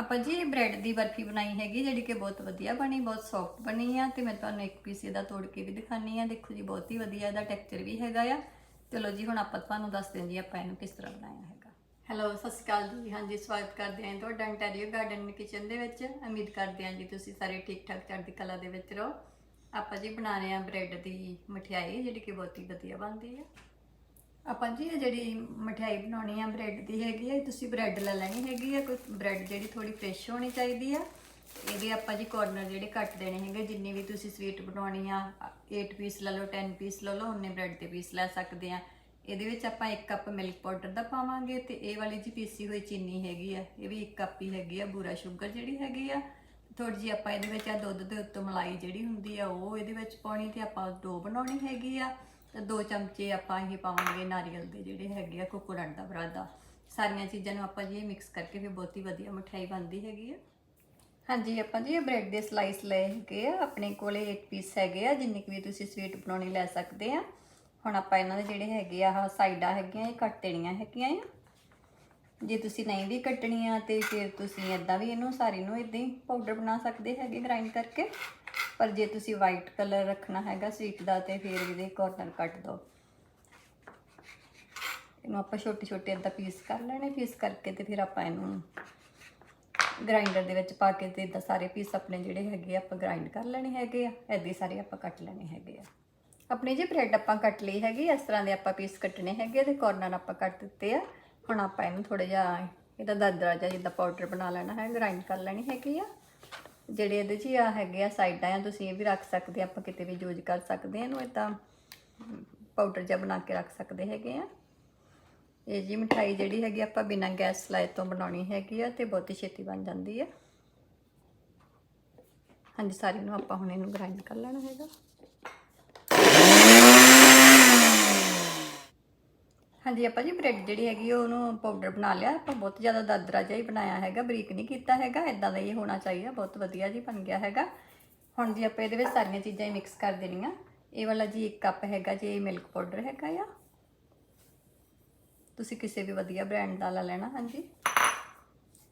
ਆਪਾਂ ਜੀ ਇਹ ਬ੍ਰੈਡ ਦੀ ਬਰਫੀ ਬਣਾਈ ਹੈਗੀ, ਜਿਹੜੀ ਕਿ ਬਹੁਤ ਵਧੀਆ ਬਣੀ, ਬਹੁਤ ਸੌਫਟ ਬਣੀ ਆ, ਤੇ ਮੈਂ ਤੁਹਾਨੂੰ ਇੱਕ ਪੀਸ ਇਹਦਾ ਤੋੜ ਕੇ ਵੀ ਦਿਖਾਨੀ ਆ। ਦੇਖੋ ਜੀ, ਬਹੁਤ ਹੀ ਵਧੀਆ ਇਹਦਾ ਟੈਕਸਚਰ ਵੀ ਹੈਗਾ ਆ। ਚਲੋ ਜੀ, ਹੁਣ ਆਪਾਂ ਤੁਹਾਨੂੰ ਦੱਸਦੇ ਹਾਂ ਜੀ ਆਪਾਂ ਇਹਨੂੰ ਕਿਸ ਤਰ੍ਹਾਂ ਬਣਾਇਆ ਹੈਗਾ। ਹੈਲੋ ਸਤਿ ਸ਼੍ਰੀ ਅਕਾਲ ਜੀ। ਹਾਂਜੀ, ਸਵਾਗਤ ਕਰਦੇ ਹਾਂ ਤੁਹਾਡਾ ਇੰਟੈਰੀਅਰ ਗਾਰਡਨ ਕਿਚਨ ਦੇ ਵਿੱਚ। ਉਮੀਦ ਕਰਦੇ ਹਾਂ ਜੀ ਤੁਸੀਂ ਸਾਰੇ ਠੀਕ ਠਾਕ ਚੜ੍ਹਦੀ ਕਲਾ ਦੇ ਵਿੱਚ ਰਹੋ। ਆਪਾਂ ਜੀ ਬਣਾ ਰਹੇ ਹਾਂ ਬ੍ਰੈਡ ਦੀ ਮਠਿਆਈ, ਜਿਹੜੀ ਕਿ ਬਹੁਤ ਹੀ ਵਧੀਆ ਬਣਦੀ ਆ। ਆਪਾਂ ਜੀ ਇਹ ਜਿਹੜੀ ਮਠਿਆਈ ਬਣਾਉਣੀ ਆ ਬ੍ਰੈਡ ਦੀ ਹੈਗੀ ਆ, ਇਹ ਤੁਸੀਂ ਬ੍ਰੈਡ ਲੈ ਲੈਣੀ ਹੈਗੀ ਆ, ਕੋਈ ਬ੍ਰੈਡ ਜਿਹੜੀ ਥੋੜੀ ਫਰੈਸ਼ ਹੋਣੀ ਚਾਹੀਦੀ ਆ। ਇਹਦੇ ਆਪਾਂ ਜੀ ਕਾਰਨਰ ਜਿਹੜੇ ਕੱਟ ਦੇਣੇ ਹੈਗੇ, ਜਿੰਨੀ ਵੀ ਤੁਸੀਂ ਸਵੀਟ ਬਣਾਉਣੀ ਆ 8 ਪੀਸ ਲੈ ਲਓ 10 ਪੀਸ ਲੈ ਲਓ ਉਹਨੇ ਬ੍ਰੈਡ ਦੇ ਪੀਸ ਲੈ ਸਕਦੇ ਆ। ਇਹਦੇ ਵਿੱਚ ਆਪਾਂ 1 ਕੱਪ ਮਿਲਕ ਪਾਊਡਰ ਦਾ ਪਾਵਾਂਗੇ ਤੇ ਇਹ ਵਾਲੀ ਜੀ ਪੀਸੀ ਹੋਈ ਚੀਨੀ ਹੈਗੀ ਆ, ਇਹ ਵੀ 1 ਕੱਪ ਹੀ ਹੈਗੀ ਆ, ਬੂਰਾ ਸ਼ੂਗਰ ਜਿਹੜੀ ਹੈਗੀ ਆ। ਥੋੜੀ ਜੀ ਆਪਾਂ ਇਹਦੇ ਵਿੱਚ ਆ ਦੁੱਧ ਦੇ ਉੱਤੋਂ ਮਲਾਈ ਜਿਹੜੀ ਹੁੰਦੀ ਆ, ਉਹ ਇਹਦੇ ਵਿੱਚ ਪਾਉਣੀ ਤੇ ਆਪਾਂ ਡੋ ਬਣਾਉਣੀ ਹੈਗੀ ਆ। ਤੇ ਦੋ ਚਮਚੇ ਆਪਾਂ ਇਹ ਪਾਵਾਂਗੇ ਨਾਰੀਅਲ ਦੇ ਜਿਹੜੇ ਹੈਗੇ ਆ, ਕੋਕੋਨਟ ਦਾ ਬਰਾਦਾ। ਸਾਰੀਆਂ ਚੀਜ਼ਾਂ ਨੂੰ ਆਪਾਂ ਜੀ ਮਿਕਸ ਕਰਕੇ ਫਿਰ ਬਹੁਤ ਹੀ ਵਧੀਆ ਮਠਿਆਈ ਬਣਦੀ ਹੈਗੀ ਆ। ਹਾਂਜੀ, ਆਪਾਂ ਜੀ ਇਹ ਬ੍ਰੈਡ ਦੇ ਸਲਾਈਸ ਲਏ ਹੈਗੇ ਆ। ਆਪਣੇ ਕੋਲੇ 8 ਪੀਸ ਹੈਗੇ ਆ, ਜਿੰਨੇ ਕੁ ਵੀ ਤੁਸੀਂ ਸਵੀਟ ਬਣਾਉਣੀ ਲੈ ਸਕਦੇ ਆ। ਹੁਣ ਆਪਾਂ ਇਹਨਾਂ ਦੇ ਜਿਹੜੇ ਹੈਗੇ ਆ ਸਾਈਡਾਂ ਹੈਗੀਆਂ, ਇਹ ਕੱਟ ਦੇਣੀਆਂ ਹੈਗੀਆਂ ਆ। ਜੇ ਤੁਸੀਂ ਨਹੀਂ ਵੀ ਕੱਟਣੀ ਆ ਤੇ ਫਿਰ ਤੁਸੀਂ ਇਦਾਂ ਵੀ ਇਹਨੂੰ ਸਾਰੀ ਨੂੰ ਇਦਾਂ ਹੀ ਪਾਊਡਰ ਬਣਾ ਸਕਦੇ ਹੈਗੇ ਗ੍ਰਾਈਂਡ ਕਰਕੇ। ਪਰ ਜੇ ਤੁਸੀਂ ਵਾਈਟ ਕਲਰ ਰੱਖਣਾ ਹੈਗਾ ਸਵੀਟ ਦਾ ਤੇ ਫਿਰ ਇਹਦੇ ਕੋਰਨਰ ਕੱਟ ਦਿਓ ਇਹਨੂੰ ਆਪਾਂ ਛੋਟੇ ਛੋਟੇ ਇਦਾਂ ਪੀਸ ਕਰ ਲੈਣੇ ਪੀਸ ਕਰਕੇ ਤੇ ਫਿਰ ਆਪਾਂ ਇਹਨੂੰ ਗ੍ਰਾਈਂਡਰ ਦੇ ਵਿੱਚ ਪਾ ਕੇ ਤੇ ਇਦਾਂ ਸਾਰੇ ਪੀਸ ਆਪਣੇ ਜਿਹੜੇ ਹੈਗੇ ਆ ਆਪਾਂ ਗ੍ਰਾਈਂਡ ਕਰ ਲੈਣੇ ਹੈਗੇ ਆ ਐਦੀ ਸਾਰੇ ਆਪਾਂ ਕੱਟ ਲੈਣੇ ਹੈਗੇ ਆ। ਆਪਣੇ ਜੇ ਬ੍ਰੈਡ ਆਪਾਂ ਕੱਟ ਲਈ ਹੈਗੀ, ਇਸ ਤਰ੍ਹਾਂ ਦੇ ਆਪਾਂ ਪੀਸ ਕੱਟਣੇ ਹੈਗੇ ਤੇ ਕੋਰਨਰ ਆਪਾਂ ਕੱਟ ਦਿੱਤੇ ਆ। ਹੁਣ ਆਪਾਂ ਇਹਨੂੰ ਥੋੜਾ ਜਿਹਾ ਇਹਦਾ ਦਰਦਰਾ ਜਿਹਾ, ਜਿੱਦਾਂ ਪਾਊਡਰ ਬਣਾ ਲੈਣਾ ਹੈ ਗ੍ਰਾਈਂਡ ਕਰ ਲੈਣੀ ਹੈਗੀ ਆ। ਜਿਹੜੇ ਇਹਦੇ 'ਚ ਆ ਹੈਗੇ ਆ ਸਾਈਡਾਂ ਆ, ਤੁਸੀਂ ਇਹ ਵੀ ਰੱਖ ਸਕਦੇ ਆ, ਆਪਾਂ ਕਿਤੇ ਵੀ ਯੂਜ਼ ਕਰ ਸਕਦੇ ਆ, ਇਹਨੂੰ ਇਦਾਂ ਪਾਊਡਰ ਜਿਹਾ ਬਣਾ ਕੇ ਰੱਖ ਸਕਦੇ ਹੈਗੇ ਆ। ਇਹ ਜੀ ਮਠਾਈ ਜਿਹੜੀ ਹੈਗੀ ਆਪਾਂ ਬਿਨਾਂ ਗੈਸ ਲਾਏ ਤੋਂ ਬਣਾਉਣੀ ਹੈਗੀ ਆ ਤੇ ਬਹੁਤ ਹੀ ਛੇਤੀ ਬਣ ਜਾਂਦੀ ਆ। ਹਾਂਜੀ, ਸਾਰੀ ਨੂੰ ਆਪਾਂ ਹੁਣ ਇਹਨੂੰ ਗ੍ਰਾਈਂਡ ਕਰ ਲੈਣਾ ਹੈਗਾ। ਹਾਂਜੀ, ਆਪਾਂ ਜੀ ਬ੍ਰੈਡ ਜਿਹੜੀ ਹੈਗੀ ਉਹਨੂੰ ਪਾਊਡਰ ਬਣਾ ਲਿਆ। ਆਪਾਂ ਬਹੁਤ ਜ਼ਿਆਦਾ ਦਰਦਰਾ ਜਿਹਾ ਹੀ ਬਣਾਇਆ ਹੈਗਾ, ਬਰੀਕ ਨਹੀਂ ਕੀਤਾ ਹੈਗਾ। ਇਦਾਂ ਦਾ ਹੀ ਹੋਣਾ ਚਾਹੀਦਾ, ਬਹੁਤ ਵਧੀਆ ਜੀ ਬਣ ਗਿਆ ਹੈਗਾ। ਹੁਣ ਜੀ ਆਪਾਂ ਇਹਦੇ ਵਿੱਚ ਸਾਰੀਆਂ ਚੀਜ਼ਾਂ ਹੀ ਮਿਕਸ ਕਰ ਦੇਣੀਆਂ। ਇਹ ਵਾਲਾ ਜੀ 1 ਕੱਪ ਹੈਗਾ ਜੀ ਮਿਲਕ ਪਾਊਡਰ ਹੈਗਾ ਆ। ਤੁਸੀਂ ਕਿਸੇ ਵੀ ਵਧੀਆ ਬ੍ਰਾਂਡ ਦਾ ਲੈ ਲੈਣਾ, ਹਾਂਜੀ।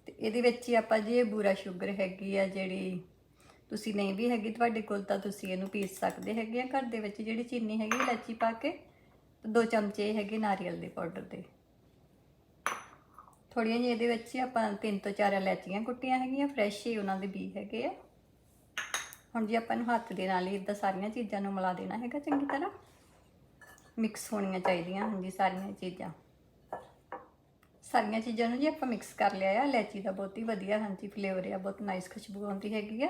ਤੇ ਇਹਦੇ ਵਿੱਚ ਹੀ ਆਪਾਂ ਜੀ ਇਹ ਬੂਰਾ ਸ਼ੂਗਰ ਹੈਗੀ ਆ, ਜਿਹੜੀ ਤੁਸੀਂ ਨਹੀਂ ਵੀ ਹੈਗੀ ਤੁਹਾਡੇ ਕੋਲ, ਤਾਂ ਤੁਸੀਂ ਇਹਨੂੰ ਪੀਸ ਸਕਦੇ ਹੈਗੇ ਆ। ਘਰ ਦੇ ਵਿੱਚ ਜਿਹੜੀ ਚੀਨੀ ਹੈਗੀ, ਇਲਾਚੀ ਪਾ ਕੇ। ਦੋ ਚਮਚੇ ਹੈਗੇ ਨਾਰੀਅਲ ਦੇ ਪਾਊਡਰ ਦੇ। ਥੋੜੀਆਂ ਜਿਹੀਆਂ ਇਹਦੇ ਵਿੱਚ ਆਪਾਂ ਤਿੰਨ ਤੋਂ ਚਾਰ ਇਲਾਚੀਆਂ ਕੁੱਟੀਆਂ ਹੈਗੀਆਂ ਫਰੈਸ਼ ਹੀ ਉਹਨਾਂ ਦੇ ਬੀ ਹੈਗੇ ਆ। ਹੁਣ ਜੀ ਆਪਾਂ ਨੂੰ ਹੱਥ ਦੇ ਨਾਲ ਹੀ ਇਦਾਂ ਸਾਰੀਆਂ ਚੀਜ਼ਾਂ ਨੂੰ ਮਿਲਾ ਦੇਣਾ ਹੈਗਾ ਚੰਗੀ ਤਰ੍ਹਾਂ। ਮਿਕਸ ਹੋਣੀਆਂ ਚਾਹੀਦੀਆਂ ਹਾਂਜੀ ਸਾਰੀਆਂ ਚੀਜ਼ਾਂ। ਸਾਰੀਆਂ ਚੀਜ਼ਾਂ ਨੂੰ ਜੀ ਆਪਾਂ ਮਿਕਸ ਕਰ ਲਿਆ ਆ, ਇਲਾਚੀ ਦਾ ਬਹੁਤ ਹੀ ਵਧੀਆ ਹਾਂਜੀ ਫਲੇਵਰ ਆ, ਬਹੁਤ ਨਾਈਸ ਖੁਸ਼ਬੂ ਆਉਂਦੀ ਹੈਗੀ ਆ।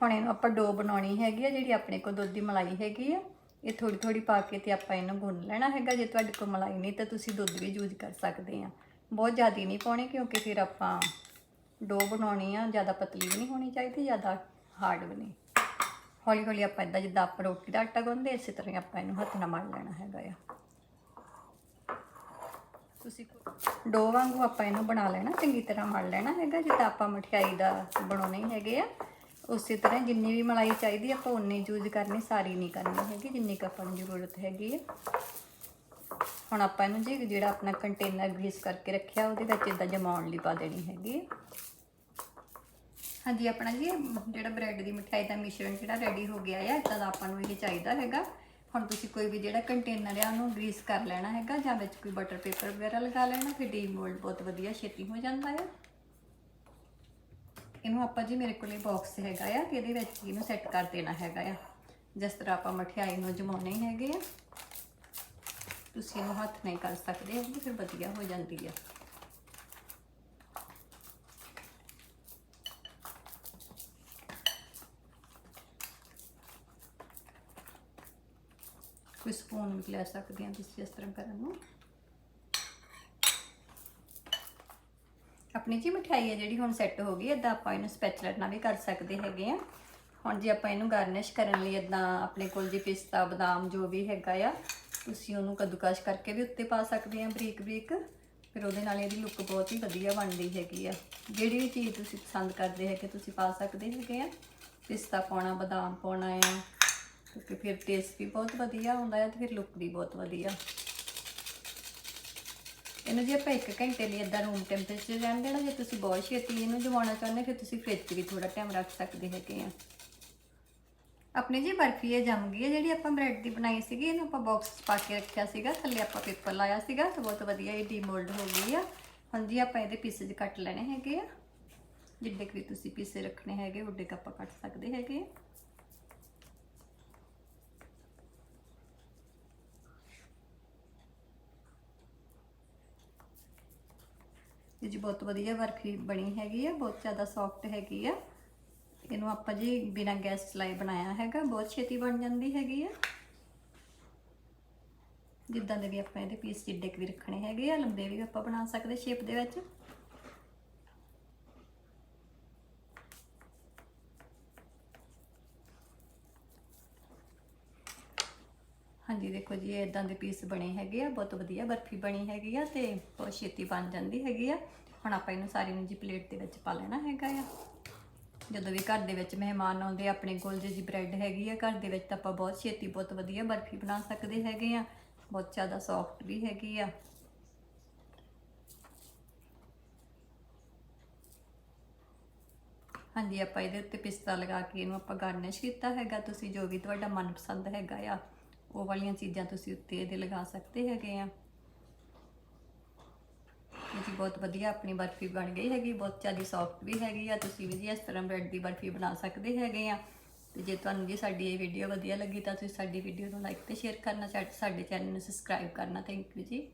ਹੁਣ ਇਹਨੂੰ ਆਪਾਂ ਡੋ ਬਣਾਉਣੀ ਹੈਗੀ ਆ, ਜਿਹੜੀ ਆਪਣੇ ਕੋਲ ਦੁੱਧ ਦੀ ਮਲਾਈ ਹੈਗੀ ਆ। ਇਹ ਥੋੜੀ ਥੋੜੀ ਪਾ ਕੇ ਤੇ ਆਪਾਂ ਇਹਨੂੰ ਗੁੰਨ ਲੈਣਾ ਹੈਗਾ ਜੇ ਤੁਹਾਡੇ ਕੋਲ ਮਲਾਈ ਨਹੀਂ ਤਾਂ ਤੁਸੀਂ ਦੁੱਧ ਵੀ ਯੂਜ਼ ਕਰ ਸਕਦੇ ਆ। ਬਹੁਤ ਜ਼ਿਆਦਾ ਨਹੀਂ ਪਾਉਣੀ ਕਿਉਂਕਿ ਫਿਰ ਆਪਾਂ ਡੋ ਬਣਾਉਣੀ ਆ, ਜ਼ਿਆਦਾ ਪਤਲੀ ਵੀ ਨਹੀਂ ਹੋਣੀ ਚਾਹੀਦੀ, ਜ਼ਿਆਦਾ ਹਾਰਡ ਵੀ ਨਹੀਂ। ਹੌਲੀ ਹੌਲੀ ਆਪਾਂ ਇਦਾਂ ਜਿੱਦਾਂ ਆਪਾਂ ਰੋਟੀ ਦਾ ਆਟਾ ਗੁੰਨਦੇ ਇਸੇ ਤਰ੍ਹਾਂ ਹੀ ਆਪਾਂ ਇਹਨੂੰ ਹੱਥ ਨਾਲ ਮਲ ਲੈਣਾ ਹੈਗਾ ਆ। ਤੁਸੀਂ ਡੋ ਵਾਂਗੂ ਆਪਾਂ ਇਹਨੂੰ ਬਣਾ ਲੈਣਾ, ਚੰਗੀ ਤਰ੍ਹਾਂ ਮਲ ਲੈਣਾ ਹੈਗਾ, ਜਿੱਦਾਂ ਆਪਾਂ ਮਠਿਆਈ ਦਾ ਬਣਾਉਣੇ ਹੈਗੇ ਆ। ਉਸੇ ਤਰ੍ਹਾਂ ਜਿੰਨੀ ਵੀ ਮਲਾਈ ਚਾਹੀਦੀ ਆਪਾਂ ਉਨੀ ਯੂਜ਼ ਕਰਨੀ, ਸਾਰੀ ਨਹੀਂ ਕਰਨੀ ਹੈਗੀ, ਜਿੰਨੀ ਕੁ ਆਪਾਂ ਨੂੰ ਜ਼ਰੂਰਤ ਹੈਗੀ ਹੈ ਹੁਣ ਆਪਾਂ ਇਹਨੂੰ ਜੀ ਜਿਹੜਾ ਆਪਣਾ ਕੰਟੇਨਰ ਗ੍ਰੀਸ ਕਰਕੇ ਰੱਖਿਆ, ਉਹਦੇ ਵਿੱਚ ਇਦਾਂ ਜਮਾਉਣ ਲਈ ਪਾ ਦੇਣੀ ਹੈਗੀ ਹੈ ਹਾਂਜੀ, ਆਪਣਾ ਜੀ, ਜਿਹੜਾ ਬ੍ਰੈਡ ਦੀ ਮਠਿਆਈ ਦਾ ਮਿਸ਼ਰਣ ਜਿਹੜਾ ਰੈਡੀ ਹੋ ਗਿਆ ਹੈ ਇਦਾਂ ਦਾ ਆਪਾਂ ਨੂੰ ਇਹ ਚਾਹੀਦਾ ਹੈਗਾ। ਹੁਣ ਤੁਸੀਂ ਕੋਈ ਵੀ ਜਿਹੜਾ ਕੰਟੇਨਰ ਆ, ਉਹਨੂੰ ਗ੍ਰੀਸ ਕਰ ਲੈਣਾ ਹੈਗਾ, ਜਾਂ ਵਿੱਚ ਕੋਈ ਬਟਰ ਪੇਪਰ ਵਗੈਰਾ ਲਗਾ ਲੈਣਾ, ਫਿਰ ਡੀਮੋਲਡ ਬਹੁਤ ਵਧੀਆ ਛੇਤੀ ਹੋ ਜਾਂਦਾ ਹੈ ਇਹਨੂੰ ਆਪਾਂ ਜੀ ਮੇਰੇ ਕੋਲੇ ਬਾਕਸ ਹੈਗਾ ਆ ਤੇ ਇਹਦੇ ਵਿੱਚ ਇਹਨੂੰ ਸੈੱਟ ਕਰ ਦੇਣਾ ਹੈਗਾ ਆ। ਜਿਸ ਤਰ੍ਹਾਂ ਆਪਾਂ ਮਠਿਆਈ ਨੂੰ ਜਮਾਉਣੇ ਹੈਗੇ ਆ। ਤੁਸੀਂ ਇਹਨੂੰ ਹੱਥ ਨਹੀਂ ਕਰ ਸਕਦੇ ਹੋ ਫਿਰ ਵਧੀਆ ਹੋ ਜਾਂਦੀ ਆ। ਕੋਈ ਸਪੂਨ ਵੀ ਲੈ ਸਕਦੇ ਆ ਤੁਸੀਂ ਇਸ ਤਰ੍ਹਾਂ ਕਰਨ ਨੂੰ। ਆਪਣੀ ਜੀ ਮਠਿਆਈ ਹੈ ਜਿਹੜੀ ਹੁਣ ਸੈੱਟ ਹੋ ਗਈ ਇਦਾਂ ਆਪਾਂ ਇਹਨੂੰ ਸਪੈਚੂਲਰ ਨਾਲ ਵੀ ਕਰ ਸਕਦੇ ਹੈਗੇ ਆ। ਹੁਣ ਜੇ ਆਪਾਂ ਇਹਨੂੰ ਗਾਰਨਿਸ਼ ਕਰਨ ਲਈ ਇਦਾਂ ਆਪਣੇ ਕੋਲ ਜੀ ਪਿਸਤਾ, ਬਦਾਮ ਜੋ ਵੀ ਹੈਗਾ ਆ, ਤੁਸੀਂ ਉਹਨੂੰ ਕੱਦੂਕਸ਼ ਕਰਕੇ ਵੀ ਉੱਤੇ ਪਾ ਸਕਦੇ ਆ ਬਰੀਕ ਬਰੀਕ। ਫਿਰ ਉਹਦੇ ਨਾਲ ਇਹਦੀ ਲੁੱਕ ਬਹੁਤ ਹੀ ਵਧੀਆ ਬਣਦੀ ਹੈਗੀ ਆ। ਜਿਹੜੀ ਵੀ ਚੀਜ਼ ਤੁਸੀਂ ਪਸੰਦ ਕਰਦੇ ਹੈਗੇ, ਤੁਸੀਂ ਪਾ ਸਕਦੇ ਹੈਗੇ ਆ। ਪਿਸਤਾ ਪਾਉਣਾ, ਬਦਾਮ ਪਾਉਣਾ ਆ। ਕਿਉਂਕਿ ਫਿਰ ਟੇਸਟ ਵੀ ਬਹੁਤ ਵਧੀਆ ਹੁੰਦਾ ਹੈ ਤੇ ਫਿਰ ਲੁੱਕ ਵੀ ਬਹੁਤ ਵਧੀਆ। ਇਹਨੂੰ ਜੀ ਆਪਾਂ 1 ਘੰਟੇ ਲਈ ਇਦਾਂ ਰੂਮ ਟੈਂਪਰੇਚਰ ਰਹਿਣ ਦੇਣਾ, ਜੇ ਤੁਸੀਂ ਬਹੁਤ ਛੇਤੀ ਇਹਨੂੰ ਜਮਾਉਣਾ ਚਾਹੁੰਦੇ ਫਿਰ ਤੁਸੀਂ ਫ੍ਰਿਜ 'ਚ ਵੀ ਥੋੜਾ ਟਾਈਮ ਰੱਖ ਸਕਦੇ ਹੈਗੇ ਆ। ਆਪਣੀ ਜੀ ਬਰਫੀ ਇਹ ਜੰਮ ਗਈ ਹੈ ਜਿਹੜੀ ਆਪਾਂ ਬ੍ਰੈਡ ਦੀ ਬਣਾਈ ਸੀਗੀ, ਇਹਨੂੰ ਆਪਾਂ ਬਾਕਸ 'ਚ ਪਾ ਕੇ ਰੱਖਿਆ ਸੀਗਾ, ਥੱਲੇ ਆਪਾਂ ਪੇਪਰ ਲਾਇਆ ਸੀਗਾ, ਤੇ ਬਹੁਤ ਵਧੀਆ ਇਹ ਡੀਮੋਲਡ ਹੋ ਗਈ ਆ। ਹੁਣ ਜੀ ਆਪਾਂ ਇਹਦੇ ਪੀਸੇਜ ਕੱਟ ਲੈਣੇ ਹੈਗੇ ਆ। ਜਿੱਡੇ ਕੁ ਵੀ ਤੁਸੀਂ ਪੀਸੇ ਰੱਖਣੇ ਹੈਗੇ, ਉੱਡੇ ਕੁ ਆਪਾਂ ਕੱਟ ਸਕਦੇ ਹੈਗੇ ਆ। ਇਹ ਜੀ ਬਹੁਤ ਵਧੀਆ ਬਰਫੀ ਬਣੀ ਹੈਗੀ ਆ, ਬਹੁਤ ਜ਼ਿਆਦਾ ਸੌਫਟ ਹੈਗੀ ਆ। ਇਹਨੂੰ ਆਪਾਂ ਜੀ ਬਿਨਾਂ ਗੈਸ ਚਲਾਏ ਬਣਾਇਆ ਹੈਗਾ, ਬਹੁਤ ਛੇਤੀ ਬਣ ਜਾਂਦੀ ਹੈਗੀ ਆ। ਜਿੱਦਾਂ ਦੇ ਵੀ ਆਪਾਂ ਇਹਦੇ ਪੀਸ ਜਿੱਡੇ ਕੁ ਵੀ ਰੱਖਣੇ ਹੈਗੇ ਆ, ਲੰਬੇ ਵੀ ਆਪਾਂ ਬਣਾ ਸਕਦੇ ਸ਼ੇਪ ਦੇ ਵਿੱਚ। ਹਾਂਜੀ, ਦੇਖੋ ਜੀ, ਇਹ ਇਦਾਂ ਦੇ ਪੀਸ ਬਣੇ ਹੈਗੇ ਆ, ਬਹੁਤ ਵਧੀਆ ਬਰਫੀ ਬਣੀ ਹੈਗੀ ਆ ਤੇ ਬਹੁਤ ਛੇਤੀ ਬਣ ਜਾਂਦੀ ਹੈਗੀ ਆ। ਹੁਣ ਆਪਾਂ ਇਹਨੂੰ ਸਾਰੀ ਨੂੰ ਜੀ ਪਲੇਟ ਦੇ ਵਿੱਚ ਪਾ ਲੈਣਾ ਹੈਗਾ ਆ। ਜਦੋਂ ਵੀ ਘਰ ਦੇ ਵਿੱਚ ਮਹਿਮਾਨ ਆਉਂਦੇ ਆਪਣੇ ਕੋਲ ਜੇ ਜੀ ਬ੍ਰੈਡ ਹੈਗੀ ਆ, ਘਰ ਦੇ ਵਿੱਚ ਤਾਂ ਆਪਾਂ ਬਹੁਤ ਛੇਤੀ ਬਹੁਤ ਵਧੀਆ ਬਰਫੀ ਬਣਾ ਸਕਦੇ ਹੈਗੇ ਆ। ਬਹੁਤ ਜ਼ਿਆਦਾ ਸੌਫਟ ਵੀ ਹੈਗੀ ਆ। ਹਾਂਜੀ, ਆਪਾਂ ਇਹਦੇ ਉੱਤੇ ਪਿਸਤਾ ਲਗਾ ਕੇ ਇਹਨੂੰ ਆਪਾਂ ਗਾਰਨਿਸ਼ ਕੀਤਾ ਹੈਗਾ, ਤੁਸੀਂ ਜੋ ਵੀ ਤੁਹਾਡਾ ਮਨਪਸੰਦ ਹੈਗਾ ਆ। ਉਹ ਵਾਲੀਆਂ ਚੀਜ਼ਾਂ ਤੁਸੀਂ ਉੱਤੇ ਇਹਦੇ ਲਗਾ ਸਕਦੇ ਹੈਗੇ ਆ। ਇਹ ਜੀ ਬਹੁਤ ਵਧੀਆ ਆਪਣੀ ਬਰਫੀ ਬਣ ਗਈ ਹੈਗੀ, ਬਹੁਤ ਜ਼ਿਆਦਾ ਸੌਫਟ ਵੀ ਹੈਗੀ ਆ। ਤੁਸੀਂ ਵੀ ਜੀ ਇਸ ਤਰ੍ਹਾਂ ਬ੍ਰੈਡ ਦੀ ਬਰਫੀ ਬਣਾ ਸਕਦੇ ਹੈਗੇ ਆ। ਤੇ ਜੇ ਤੁਹਾਨੂੰ ਜੀ ਸਾਡੀ ਇਹ ਵੀਡੀਓ ਵਧੀਆ ਲੱਗੀ ਤਾਂ ਤੁਸੀਂ ਸਾਡੀ ਵੀਡੀਓ ਨੂੰ ਲਾਈਕ ਤੇ ਸ਼ੇਅਰ ਕਰਨਾ, ਸਾਡੇ ਚੈਨਲ ਨੂੰ ਸਬਸਕ੍ਰਾਈਬ ਕਰਨਾ। ਥੈਂਕ ਯੂ ਜੀ।